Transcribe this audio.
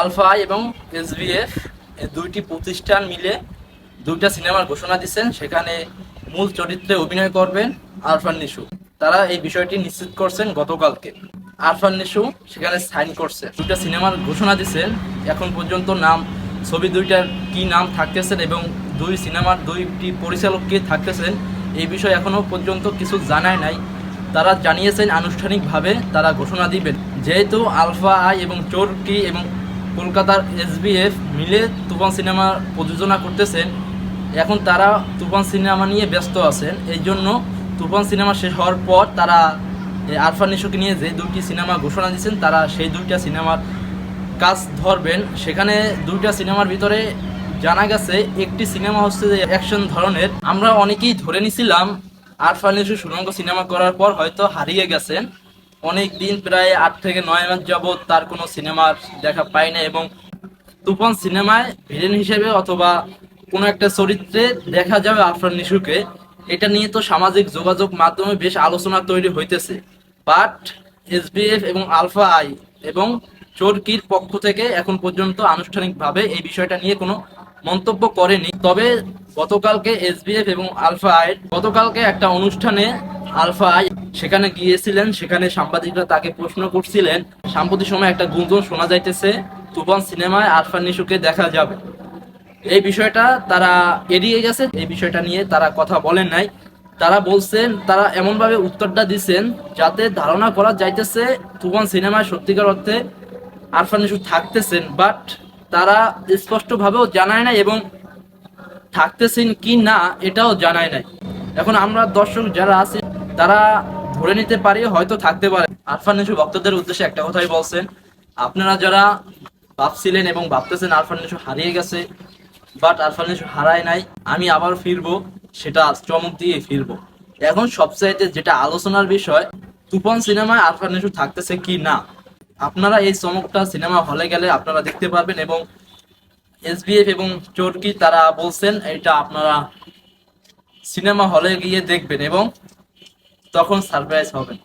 Alpha এবং SBF দুইটি প্রতিষ্ঠান মিলে দুইটা সিনেমার ঘোষণা দিচ্ছেন। সেখানে মূল চরিত্রে অভিনয় করবেন আরফান নিশু। তারা এই বিষয়টি নিশ্চিত করছেন গতকালকে। আরফান নিশু সেখানে সাইন করছে। দুইটা সিনেমার ঘোষণা দিচ্ছেন। এখন পর্যন্ত নাম, ছবি দুইটার কি নাম থাকতেছেন এবং দুই সিনেমার দুইটি পরিচালক কে থাকতেছেন, এই বিষয়ে এখনও পর্যন্ত কিছু জানায় নাই। তারা জানিয়েছেন আনুষ্ঠানিকভাবে তারা ঘোষণা দিবেন। যেহেতু আলফা আই এবং চোরকি এবং কলকাতার এসবিএফ মিলে তুফান সিনেমা প্রযোজনা করতেছেন এখন তারা তুফান সিনেমা নিয়ে ব্যস্ত আছেন। এই জন্য তুফান সিনেমা শেষ হওয়ার পর তারা আরফান নিশোকে নিয়ে যে দুইটি সিনেমা ঘোষণা দিয়েছেন তারা সেই দুইটা সিনেমার কাজ ধরবেন। সেখানে দুইটা সিনেমার ভিতরে জানা গেছে, একটি সিনেমা হচ্ছে যে অ্যাকশন ধরনের। আমরা অনেকেই ধরে নিছিলাম, আরফান নিশু সুরঙ্গ সিনেমা করার পর হয়তো হারিয়ে গেছেন। অনেক দিন প্রায় আট থেকে নয় মাস যাবৎ তার কোনো সিনেমার দেখা পাই না এবং তুফান সিনেমায় ভিলেন হিসেবে অথবা কোনো একটা চরিত্রে দেখা যাবে আফরান নিশুকে। এটা নিয়ে তো সামাজিক যোগাযোগ মাধ্যমে বেশ আলোচনা তৈরি হইতেছে। বাট এসবিএফ এবং আলফা আই এবং চোরকির পক্ষ থেকে এখন পর্যন্ত আনুষ্ঠানিকভাবে এই বিষয়টা নিয়ে কোনো মন্তব্য করেনি। তবে গতকালকে এসবিএফ এবং আলফা আই গতকালকে একটা অনুষ্ঠানে আলফা আই সেখানে গিয়েছিলেন, সেখানে সাংবাদিকরা তাকে প্রশ্ন করছিলেন, সাম্প্রতিক সময় একটা গুঞ্জন শোনা যাইতেছে, তুফান সিনেমায় আরফান নিশুকে দেখা যাবে। এই বিষয়টা তারা এড়িয়ে গেছে, এই বিষয়টা নিয়ে তারা কথা বলেন নাই। তারা বলছেন, তারা এমনভাবে উত্তরটা দিচ্ছেন যাতে ধারণা করা যাইতেছে তুফান সিনেমায় সত্যিকার অর্থে আরফান নিশু থাকতেছেন, বাট তারা স্পষ্টভাবেও জানায় না এবং থাকতেছেন কি না এটাও জানায় নাই। এখন আমরা দর্শক যারা আছি, তারা ধরে নিতে পারি, হয়তো থাকতে পারে। আরফান নিশু ভক্তদের উদ্দেশ্যে একটা কথাই বলছেন, আপনারা যারা ভাবছিলেন এবং ভাবতেছেন আরফান নিশু হারিয়ে গেছে বাট আরফান নিশু হারায় নাই, আমি আবার ফিরবো, সেটা চমক দিয়ে ফিরবো। এখন সবচাইতে যেটা আলোচনার বিষয়, তুফান সিনেমায় আরফান নিশু থাকতেছে কি না? আপনারা এই চমকটা সিনেমা হলে গেলে আপনারা দেখতে পারবেন এবং এসবিএফ এবং চোরকি তারা বলছেন, এটা আপনারা সিনেমা হলে গিয়ে দেখবেন এবং তখন সারপ্রাইজ হবেন